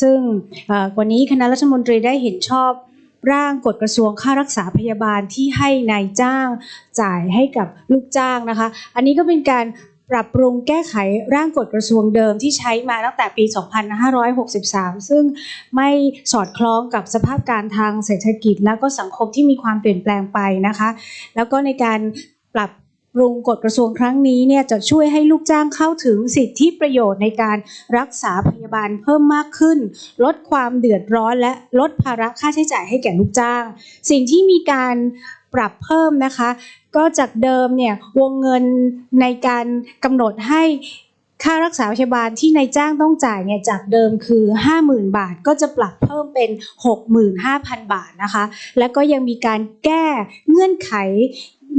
ซึ่งวันนี้คณะรัฐมนตรีได้เห็นชอบร่างกฎกระทรวงค่ารักษาพยาบาลที่ให้นายจ้างจ่ายให้กับลูกจ้างนะคะ อันนี้ก็เป็นการปรับปรุงแก้ไขร่างกฎกระทรวงเดิมที่ใช้มาตั้งแต่ปี 2563 ซึ่งไม่สอดคล้องกับสภาพการทางเศรษฐกิจ และก็สังคมที่มีความเปลี่ยนแปลงไปนะคะ แล้วก็ในการปรับ รุงกฎกระทรวงครั้งนี้เนี่ยจะช่วยให้ลูกจ้างเข้าถึงสิทธิประโยชน์ในการรักษาพยาบาลเพิ่มมากขึ้น ลดความเดือดร้อนและลดภาระค่าใช้จ่ายให้แก่ลูกจ้าง สิ่งที่มีการปรับเพิ่มนะคะ ก็จากเดิมเนี่ยวงเงินในการกำหนดให้ค่ารักษาพยาบาลที่นายจ้างต้องจ่ายเนี่ยจากเดิมคือ 50,000 บาทก็จะปรับเพิ่มเป็น 65,000 บาทนะคะ แล้วก็ยังมีการแก้เงื่อนไข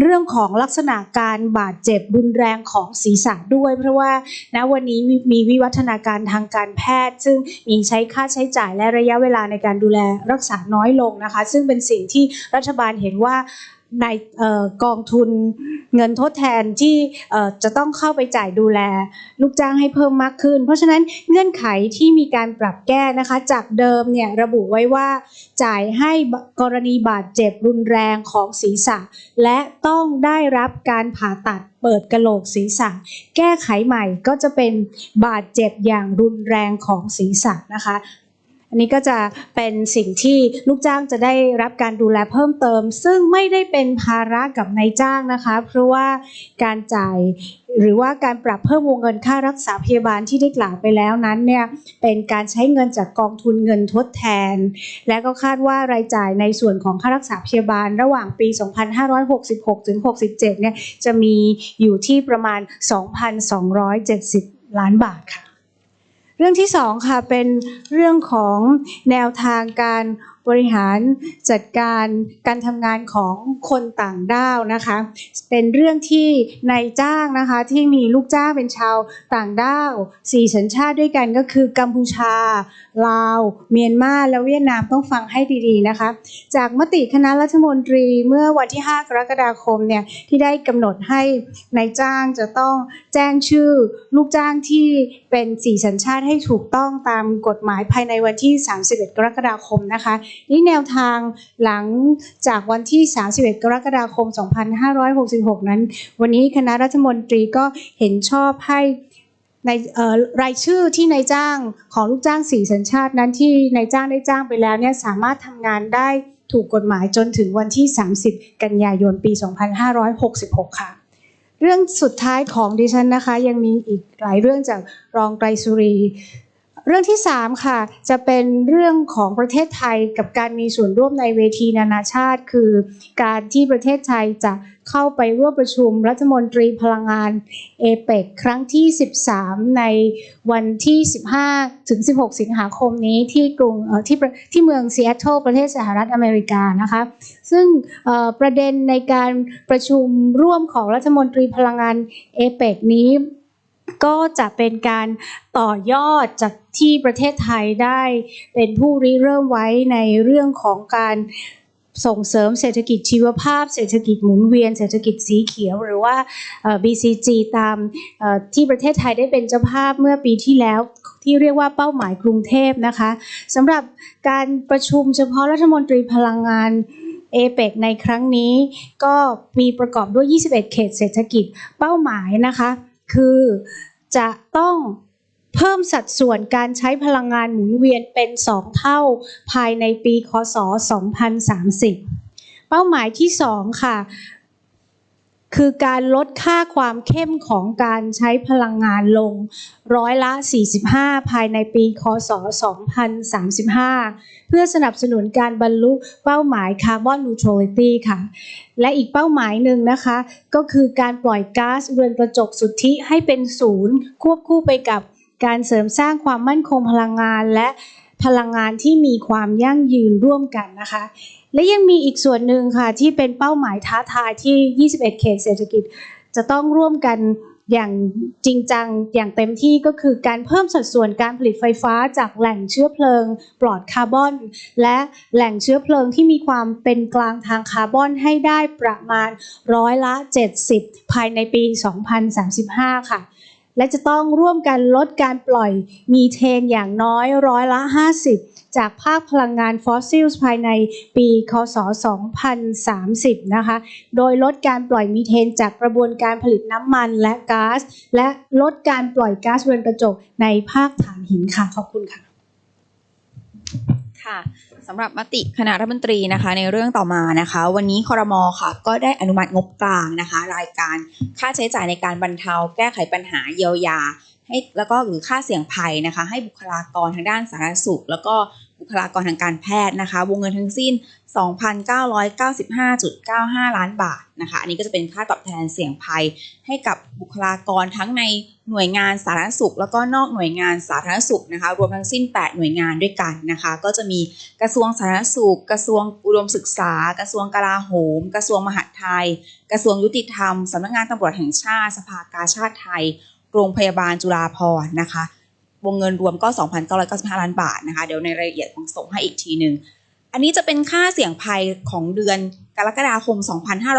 เรื่องของลักษณะการบาดเจ็บรุนแรงของศีรษะด้วย เพราะว่าณวันนี้มีมีวิวัฒนาการทางการแพทย์ ซึ่งมีใช้ค่าใช้จ่ายและระยะเวลาในการดูแลรักษาน้อยลงนะคะ ซึ่งเป็นสิ่งที่รัฐบาลเห็นว่า ในออกองทุนเงินทดแทนที่จะต้องเข้าไปจ่ายดูแล ลูกจ้างให้เพิ่มมากขึ้น เพราะฉะนั้นเงื่อนไขที่มีการปรับแก้นะคะ จากเดิมเนี่ยระบุไว้ว่า จ่ายให้กรณีบาดเจ็บรุนแรงของศีรษะ และต้องได้รับการผ่าตัดเปิดกระโหลกศีรษะ แก้ไขใหม่ก็จะเป็นบาดเจ็บอย่างรุนแรงของศีรษะนะคะ อันนี้ก็จะเป็นสิ่งที่ลูกจ้างจะได้รับการดูแลเพิ่มเติม ซึ่งไม่ได้เป็นภาระกับนายจ้างนะคะ เพราะว่าการจ่ายหรือว่าการปรับเพิ่มวงเงินค่ารักษาพยาบาลที่ได้กล่าวไปแล้วนั้นเนี่ยเป็นการใช้เงินจากกองทุนเงินทดแทน และก็คาดว่ารายจ่ายในส่วนของค่ารักษาพยาบาลระหว่างปี 2566ถึง67เนี่ยจะมีอยู่ที่ประมาณ 2,270 ล้านบาทค่ะ เรื่องที่สองค่ะเป็นเรื่องของแนวทางการ บริหารจัดการการทำงานของคนต่างด้าวนะคะ เป็นเรื่องที่นายจ้างนะคะที่มีลูกจ้างเป็นชาวต่างด้าวสี่สัญชาติด้วยกันก็คือกัมพูชา ลาว เมียนมาและเวียดนามต้องฟังให้ดีๆนะคะ จากมติคณะรัฐมนตรีเมื่อวันที่ 5 กรกฎาคมเนี่ยที่ได้กำหนดให้นายจ้างจะต้องแจ้งชื่อลูกจ้างที่เป็นสี่สัญชาติให้ถูกต้องตามกฎหมายภายในวันที่ 31 กรกฎาคมนะคะนี่แนวทางหลังจากวันที่ 31 กรกฎาคม 2566 นั้น วันนี้คณะรัฐมนตรีก็เห็นชอบให้ในรายชื่อที่นายจ้างของลูกจ้างสี่สัญชาตินั้นที่นายจ้างได้จ้างไปแล้วเนี่ยสามารถทำงานได้ถูกกฎหมายจนถึงวันที่ 30 กันยายนปี 2566 ค่ะ เรื่องสุดท้ายของดิฉันนะคะ ยังมีอีกหลายเรื่องจากรองไกรสุรี เรื่องที่ 3 ค่ะ จะเป็นเรื่องของประเทศไทยกับการมีส่วนร่วมในเวทีนานาชาติ คือ การที่ประเทศไทยจะเข้าไปร่วมประชุมรัฐมนตรีพลังงานเอเปกครั้งที่ 13 ในวันที่ 15 ถึง 16 สิงหาคมนี้ที่กรุงที่ที่เมืองซีแอตเทิลประเทศสหรัฐอเมริกานะคะซึ่งประเด็นในการประชุมร่วมของรัฐมนตรีพลังงานเอเปกนี้ ก็จะเป็นการต่อยอดจากที่ประเทศไทยได้เป็นผู้ริเริ่มไว้ในเรื่องของการส่งเสริมเศรษฐกิจชีวภาพ เศรษฐกิจหมุนเวียน เศรษฐกิจสีเขียว หรือว่า BCG ตามที่ประเทศไทยได้เป็นเจ้าภาพเมื่อปีที่แล้วที่เรียกว่าเป้าหมายกรุงเทพนะคะสำหรับการประชุมเฉพาะรัฐมนตรีพลังงานเอเปกในครั้งนี้ก็มีประกอบด้วย 21 เขตเศรษฐกิจเป้าหมายนะคะ คือจะต้องเพิ่มสัดส่วนการใช้พลังงานหมุนเวียนเป็น 2 เท่าภายในปี คศ 2030 เป้าหมายที่ 2 ค่ะ คือการลดค่าความเข้มของการใช้พลังงานลงร้อยละ 45 ภายในปีคศ 2035 เพื่อสนับสนุนการบรรลุเป้าหมายคาร์บอนนูทรัลิตี้ค่ะ และอีกเป้าหมายหนึ่งนะคะ ก็คือการปล่อยก๊าซเรือนกระจกสุทธิให้เป็นศูนย์ ควบคู่ไปกับการเสริมสร้างความมั่นคงพลังงานและพลังงานที่มีความยั่งยืนร่วมกันนะคะ และยังมีอีกส่วนหนึ่งค่ะที่เป็นเป้าหมายท้าทายที่ 21 เขตเศรษฐกิจ จะต้องร่วมกันอย่างจริงจังอย่างเต็มที่ก็คือการเพิ่มสัดส่วนการผลิตไฟฟ้าจากแหล่งเชื้อเพลิง ปลอดคาร์บอน และแหล่งเชื้อเพลิงที่มีความเป็นกลางทางคาร์บอนให้ได้ประมาณร้อยละ 70 ภายในปี 2035 ค่ะ และจะต้องร่วมกันลดการปล่อยมีเทนอย่างน้อยร้อยละ 50 จากภาคพลังงานฟอสซิลภายในปี คศ 2030 นะคะ โดยลดการปล่อยมีเทนจากกระบวนการผลิตน้ำมันและก๊าซและลดการปล่อยก๊าซเรือนกระจกในภาคถ่านหินค่ะ ขอบคุณค่ะ ค่ะสำหรับมติคณะรัฐมนตรีนะคะ ในเรื่องต่อมานะคะ วันนี้คอรมอค่ะ ก็ได้อนุมัติงบกลางนะคะ รายการค่าใช้จ่ายในการบรรเทาแก้ไขปัญหาเยียวยา ให้แล้วก็หรือค่าเสี่ยงภัยนะคะ ให้บุคลากรทางด้านสาธารณสุข แล้วก็บุคลากรทางการแพทย์นะคะ วงเงินทั้งสิ้น 2,995.95 ล้านบาทนะคะ อันนี้ก็จะเป็นค่าตอบแทนเสี่ยงภัย ให้กับบุคลากรทั้งในหน่วยงานสาธารณสุข แล้วก็นอกหน่วยงานสาธารณสุขนะคะ รวมทั้งสิ้น 8 หน่วยงานด้วยกันนะคะ ก็จะมีกระทรวงสาธารณสุข กระทรวงอุดมศึกษา กระทรวงกลาโหม กระทรวงมหาดไทย กระทรวงยุติธรรมสำนักงานตำรวจแห่งชาติ สภากาชาติไทย โรงพยาบาลจุฬาภรณ์นะคะ วงเงินรวมก็ 2,995 ล้านบาทนะคะ เดี๋ยวในรายละเอียดผมส่งให้อีกทีหนึ่ง อันนี้จะเป็นค่าเสี่ยงภัยของเดือนกรกฎาคม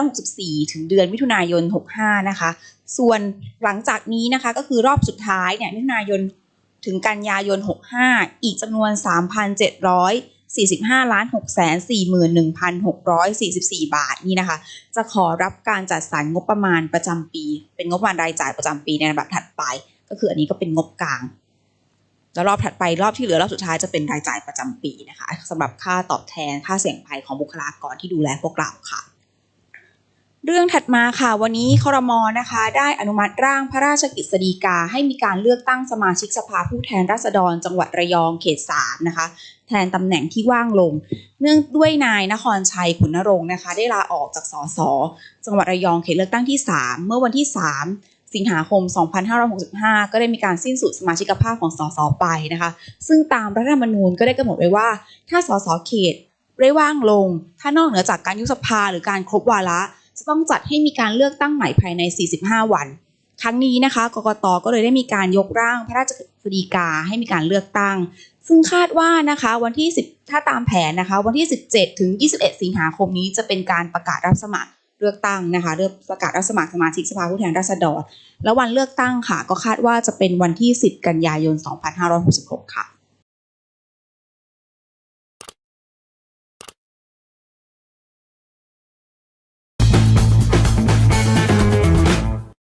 2564 ถึงเดือนมิถุนายน 65 นะคะ ส่วนหลังจากนี้นะคะก็คือรอบสุดท้ายเนี่ยมิถุนายนถึงกันยายน 65 อีกจำนวน 45ล้าน6 41,644 บาทนี่นะคะ จะขอรับการจัดสรรงบประมาณประจำปี เป็นงบประมาณรายจ่ายประจำปีในระดับถัดไป ก็คืออันนี้ก็เป็นงบกลาง แล้วรอบถัดไปรอบที่เหลือรอบสุดท้ายจะเป็นรายจ่ายประจำปีนะคะสำหรับค่าตอบแทนค่าเสี่ยงภัยของบุคลากรที่ดูแลพวกเราค่ะ เรื่องถัดมาค่ะวันนี้ครมนะคะ ได้อนุมัติร่างพระราชกฤษฎีกา ให้มีการเลือกตั้งสมาชิกสภาผู้แทนราษฎร จังหวัดระยองเขต3นะคะ แทนตำแหน่งที่ว่างลง เนื่องด้วยนายนครชัยขุนนรงค์นะคะ ได้ลาออกจากสสจังหวัดระยองเขตเลือกตั้งที่ 3 เมื่อวันที่ 3 สิงหาคม 2565 ก็ได้มีการสิ้นสุดสมาชิกภาพของสสไปนะคะ ซึ่งตามรัฐธรรมนูญก็ได้กำหนดไว้ว่า ถ้าสสเขตได้ว่างลง ถ้านอกเหนือจากการยุบสภาหรือการครบวาระ จะต้องจัดให้มีการเลือกตั้งใหม่ภายใน 45 วัน ครั้งนี้นะคะ กกตก็เลยได้มีการยกร่างพระราชกฤษฎีกาให้มีการเลือกตั้ง ซึ่งคาดว่านะคะวันที่ 10 ถ้าตามแผนนะคะ วันที่ 17 ถึง 21 สิงหาคมนี้จะเป็นการประกาศรับสมัครเลือกตั้งนะคะเลือกประกาศรับสมัครสมาชิกสภาผู้แทนราษฎร แล้ววันเลือกตั้งค่ะ ก็คาดว่าจะเป็นวันที่ 10 กันยายน 2566 ค่ะ